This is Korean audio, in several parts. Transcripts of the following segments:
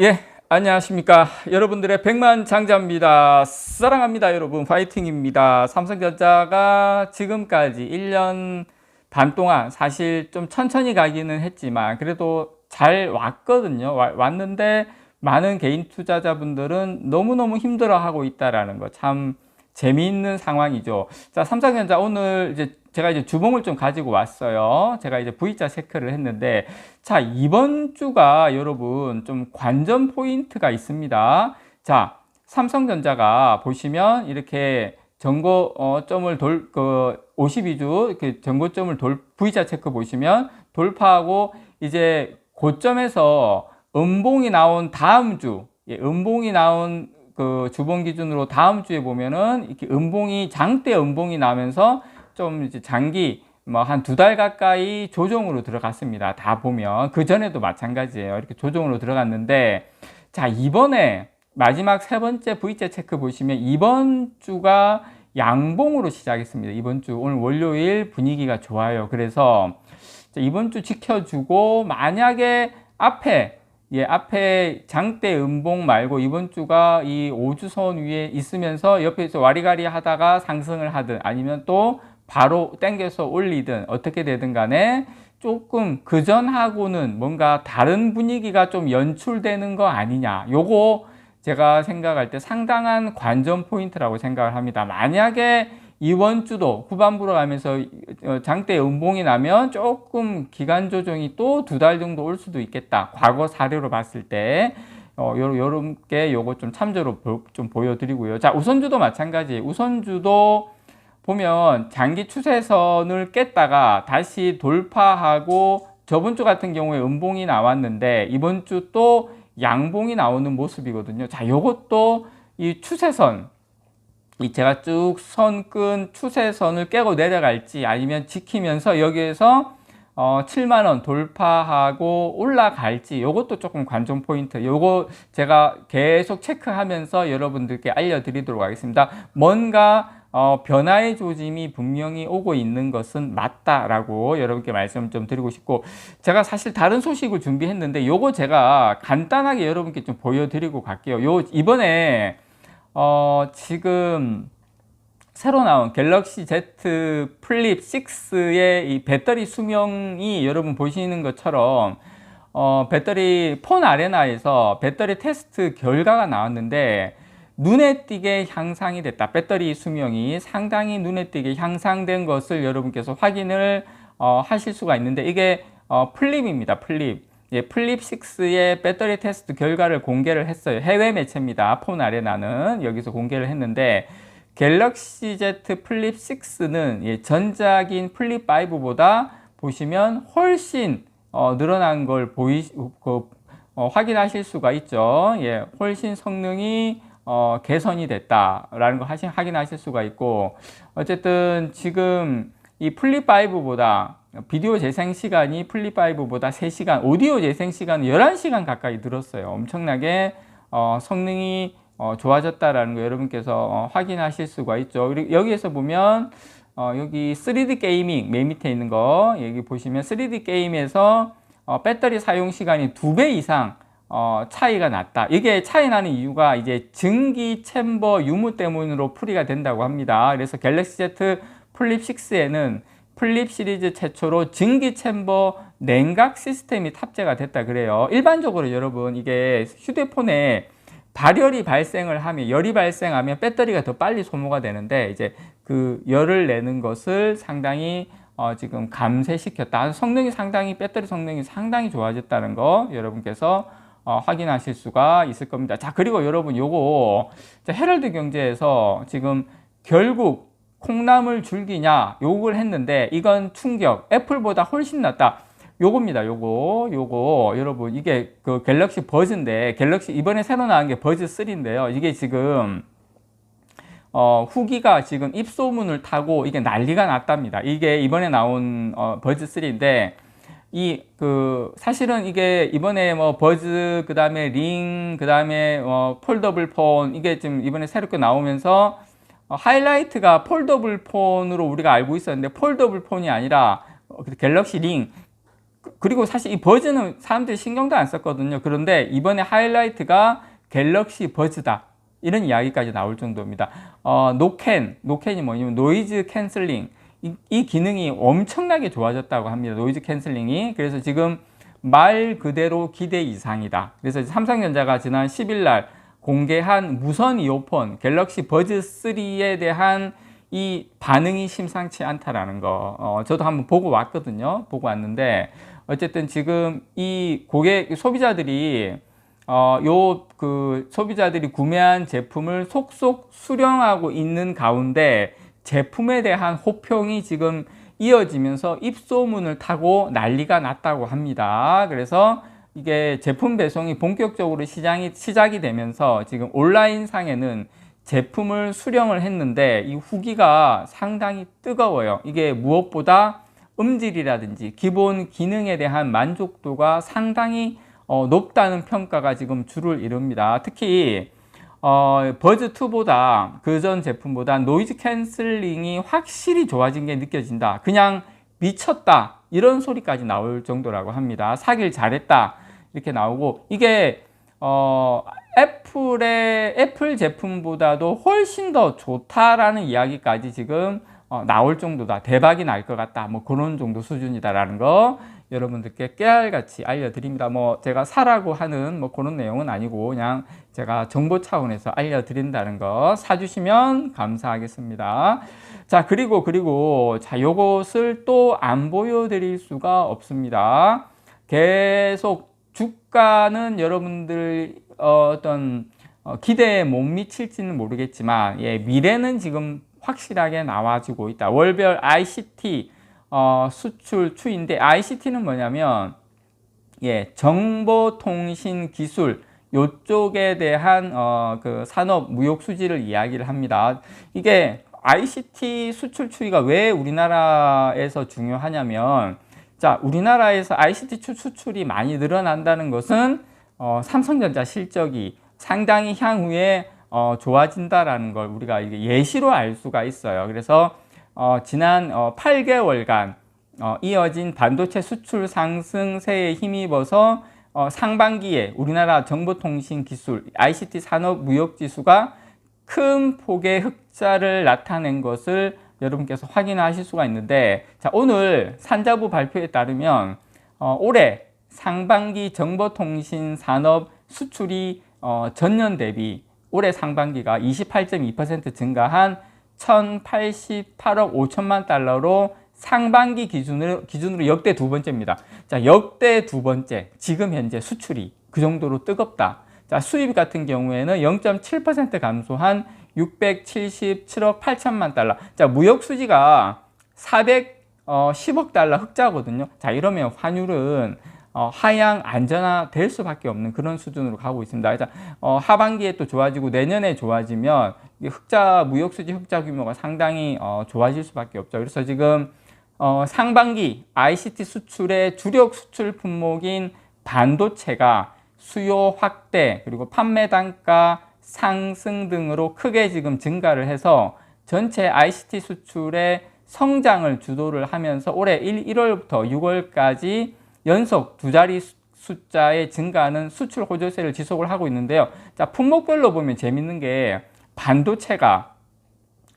예, 안녕하십니까. 여러분들의 백만 장자입니다. 사랑합니다, 여러분. 파이팅입니다. 삼성전자가 지금까지 1년 반 동안 사실 좀 천천히 가기는 했지만 그래도 잘 왔거든요. 와- 왔는데 많은 개인 투자자분들은 너무너무 힘들어하고 있다라는 거 참 재미있는 상황이죠. 자, 삼성전자 오늘 이제 제가 이제 주봉을 좀 가지고 왔어요. 제가 이제 V자 체크를 했는데 자, 이번 주가 여러분 좀 관전 포인트가 있습니다. 자, 삼성전자가 보시면 이렇게 전고점을 돌, 그 52주 이렇게 전고점을 돌, V자 체크 보시면 돌파하고 이제 고점에서 음봉이 나온 다음 주, 예, 음봉이 나온 그 주봉 기준으로 다음 주에 보면은 이렇게 음봉이 장대 음봉이 나면서 좀 이제 장기 뭐 한 두 달 가까이 조정으로 들어갔습니다. 다 보면 그 전에도 마찬가지예요. 이렇게 조정으로 들어갔는데 자 이번에 마지막 세 번째 V자 체크 보시면 이번 주가 양봉으로 시작했습니다. 이번 주 오늘 월요일 분위기가 좋아요. 그래서 자, 이번 주 지켜주고 만약에 앞에 예, 앞에 장대 음봉 말고 이번 주가 이 5주선 위에 있으면서 옆에서 와리가리 하다가 상승을 하든 아니면 또 바로 땡겨서 올리든 어떻게 되든 간에 조금 그전하고는 뭔가 다른 분위기가 좀 연출되는 거 아니냐. 요거 제가 생각할 때 상당한 관전 포인트라고 생각을 합니다. 만약에 이번 주도 후반부로 가면서 어, 장대 음봉이 나면 조금 기간 조정이 또 두 달 정도 올 수도 있겠다. 과거 사례로 봤을 때 어, 요, 요렇게 요거 좀 참조로 보, 좀 보여드리고요. 자, 우선주도 마찬가지. 우선주도 보면 장기 추세선을 깼다가 다시 돌파하고 저번 주 같은 경우에 음봉이 나왔는데 이번 주 또 양봉이 나오는 모습이거든요. 자, 요것도 이 추세선 이 제가 쭉 선끈 추세선을 깨고 내려갈지 아니면 지키면서 여기에서 어 7만 원 돌파하고 올라갈지 요것도 조금 관전 포인트. 요거 제가 계속 체크하면서 여러분들께 알려드리도록 하겠습니다. 뭔가 어, 변화의 조짐이 분명히 오고 있는 것은 맞다라고 여러분께 말씀 좀 드리고 싶고 제가 사실 다른 소식을 준비했는데 요거 제가 간단하게 여러분께 좀 보여드리고 갈게요. 요 이번에 어, 지금 새로 나온 갤럭시 Z 플립 6의 이 배터리 수명이 여러분 보시는 것처럼 어, 배터리 폰 아레나에서 배터리 테스트 결과가 나왔는데 눈에 띄게 향상이 됐다. 배터리 수명이 상당히 눈에 띄게 향상된 것을 여러분께서 확인을 어, 하실 수가 있는데 이게 어, 플립입니다. 플립. 예, 플립 6의 배터리 테스트 결과를 공개를 했어요. 해외 매체입니다. 폰 아레나는 여기서 공개를 했는데 갤럭시 Z 플립 6는 예, 전작인 플립 5보다 보시면 훨씬 어, 늘어난 걸 보이 그, 어, 확인하실 수가 있죠. 예, 훨씬 성능이 어, 개선이 됐다라는 거 하시, 확인하실 수가 있고 어쨌든 지금 이 플립 5보다 비디오 재생 시간이 플립 5보다 3시간, 오디오 재생 시간은 11시간 가까이 늘었어요. 엄청나게 어, 성능이 어, 좋아졌다라는 거 여러분께서 어, 확인하실 수가 있죠. 그리고 여기에서 보면 어, 여기 3D 게이밍 맨 밑에 있는 거 여기 보시면 3D 게임에서 어, 배터리 사용 시간이 두배 이상 어, 차이가 났다. 이게 차이 나는 이유가 이제 증기 챔버 유무 때문으로 풀이가 된다고 합니다. 그래서 갤럭시 Z 플립 6에는 플립 시리즈 최초로 증기 챔버 냉각 시스템이 탑재가 됐다 그래요. 일반적으로 여러분 이게 휴대폰에 발열이 발생을 하면 열이 발생하면 배터리가 더 빨리 소모가 되는데 이제 그 열을 내는 것을 상당히 어 지금 감쇄시켰다. 성능이 상당히 배터리 성능이 상당히 좋아졌다는 거 여러분께서 어 확인하실 수가 있을 겁니다. 자 그리고 여러분 요거 자, 헤럴드 경제에서 지금 결국 콩나물 줄기냐 욕을 했는데 이건 충격 애플보다 훨씬 낫다. 요겁니다. 요거 요거 여러분 이게 그 갤럭시 버즈인데 갤럭시 이번에 새로 나온 게 버즈 3인데요. 이게 지금 어, 후기가 지금 입소문을 타고 이게 난리가 났답니다. 이게 이번에 나온 어, 버즈 3인데 이 그 사실은 이게 이번에 뭐 버즈 그다음에 링 그다음에 어, 폴더블 폰 이게 지금 이번에 새롭게 나오면서 어, 하이라이트가 폴더블 폰으로 우리가 알고 있었는데 폴더블 폰이 아니라 어, 갤럭시 링 그리고 사실 이 버즈는 사람들이 신경도 안 썼거든요. 그런데 이번에 하이라이트가 갤럭시 버즈다. 이런 이야기까지 나올 정도입니다. 어, 노캔, 노캔이 뭐냐면 노이즈 캔슬링. 이, 이 기능이 엄청나게 좋아졌다고 합니다. 노이즈 캔슬링이. 그래서 지금 말 그대로 기대 이상이다. 그래서 삼성전자가 지난 10일 날 공개한 무선 이어폰 갤럭시 버즈 3에 대한 이 반응이 심상치 않다라는 거. 어, 저도 한번 보고 왔거든요. 보고 왔는데 어쨌든 지금 이 고객 소비자들이 어, 요 그 소비자들이 구매한 제품을 속속 수령하고 있는 가운데 제품에 대한 호평이 지금 이어지면서 입소문을 타고 난리가 났다고 합니다. 그래서 이게 제품 배송이 본격적으로 시장이 시작이 되면서 지금 온라인 상에는 제품을 수령을 했는데 이 후기가 상당히 뜨거워요. 이게 무엇보다 음질이라든지 기본 기능에 대한 만족도가 상당히 어, 높다는 평가가 지금 줄을 이룹니다. 특히 어, 버즈2보다 그 전 제품보다 노이즈 캔슬링이 확실히 좋아진 게 느껴진다. 그냥 미쳤다. 이런 소리까지 나올 정도라고 합니다. 사길 잘했다. 이렇게 나오고 이게 어, 애플의 애플 제품보다도 훨씬 더 좋다라는 이야기까지 지금 어, 나올 정도다. 대박이 날 것 같다. 뭐 그런 정도 수준이다라는 거 여러분들께 깨알같이 알려드립니다. 뭐 제가 사라고 하는 뭐 그런 내용은 아니고 그냥 제가 정보 차원에서 알려드린다는 거 사주시면 감사하겠습니다. 자 그리고 그리고 자 요것을 또 안 보여드릴 수가 없습니다. 계속 주가는 여러분들 어, 어떤 어, 기대에 못 미칠지는 모르겠지만 예, 미래는 지금 확실하게 나와지고 있다. 월별 ICT 어, 수출 추인데 ICT는 뭐냐면 예, 정보통신 기술 요쪽에 대한 어, 그 산업 무역 수지를 이야기를 합니다. 이게 ICT 수출 추이가 왜 우리나라에서 중요하냐면 자, 우리나라에서 ICT 수출이 많이 늘어난다는 것은 어, 삼성전자 실적이 상당히 향후에 어, 좋아진다라는 걸 우리가 예시로 알 수가 있어요. 그래서 어, 지난 어, 8개월간 어, 이어진 반도체 수출 상승세에 힘입어서 어, 상반기에 우리나라 정보통신 기술 ICT 산업 무역 지수가 큰 폭의 흑자를 나타낸 것을 여러분께서 확인하실 수가 있는데 자 오늘 산자부 발표에 따르면 어, 올해 상반기 정보통신 산업 수출이 어, 전년 대비 올해 상반기가 28.2% 증가한 1,088억 5천만 달러로 상반기 기준으로, 기준으로 역대 두 번째입니다. 자, 역대 두 번째. 지금 현재 수출이 그 정도로 뜨겁다. 자, 수입 같은 경우에는 0.7% 감소한 677억 8천만 달러. 자, 무역 수지가 410억 달러 흑자거든요. 자, 이러면 환율은 어, 하향 안전화 될 수밖에 없는 그런 수준으로 가고 있습니다. 일단 어, 하반기에 또 좋아지고 내년에 좋아지면 흑자 무역 수지 흑자 규모가 상당히 어, 좋아질 수밖에 없죠. 그래서 지금 어, 상반기 ICT 수출의 주력 수출 품목인 반도체가 수요 확대 그리고 판매 단가 상승 등으로 크게 지금 증가를 해서 전체 ICT 수출의 성장을 주도를 하면서 올해 1, 1월부터 6월까지 연속 두 자리 숫자의 증가하는 수출 호조세를 지속을 하고 있는데요. 자, 품목별로 보면 재밌는 게 반도체가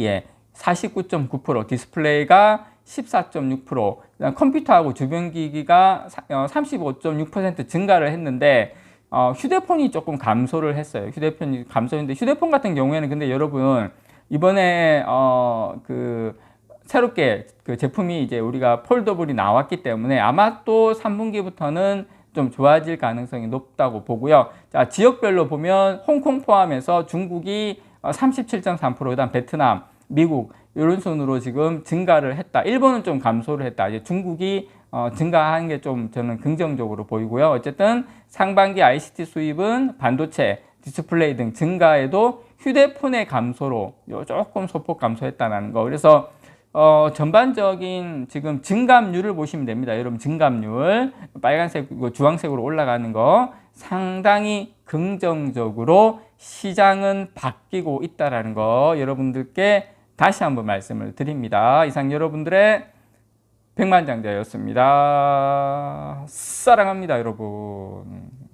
예, 49.9%, 디스플레이가 14.6%, 컴퓨터하고 주변 기기가 35.6% 어, 증가를 했는데 어, 휴대폰이 조금 감소를 했어요. 휴대폰이 감소했는데 휴대폰 같은 경우에는 근데 여러분 이번에 어, 그 새롭게 그 제품이 이제 우리가 폴더블이 나왔기 때문에 아마 또 3분기부터는 좀 좋아질 가능성이 높다고 보고요. 자, 지역별로 보면 홍콩 포함해서 중국이 37.3%, 그다음 베트남, 미국 이런 순으로 지금 증가를 했다. 일본은 좀 감소를 했다. 이제 중국이 어, 증가한 게 좀 저는 긍정적으로 보이고요. 어쨌든 상반기 ICT 수입은 반도체, 디스플레이 등 증가에도 휴대폰의 감소로 조금 소폭 감소했다는 거. 그래서 어, 전반적인 지금 증감률을 보시면 됩니다. 여러분 증감률 빨간색, 주황색으로 올라가는 거 상당히 긍정적으로 시장은 바뀌고 있다라는 거 여러분들께 다시 한번 말씀을 드립니다. 이상 여러분들의 백만장자였습니다. 사랑합니다, 여러분.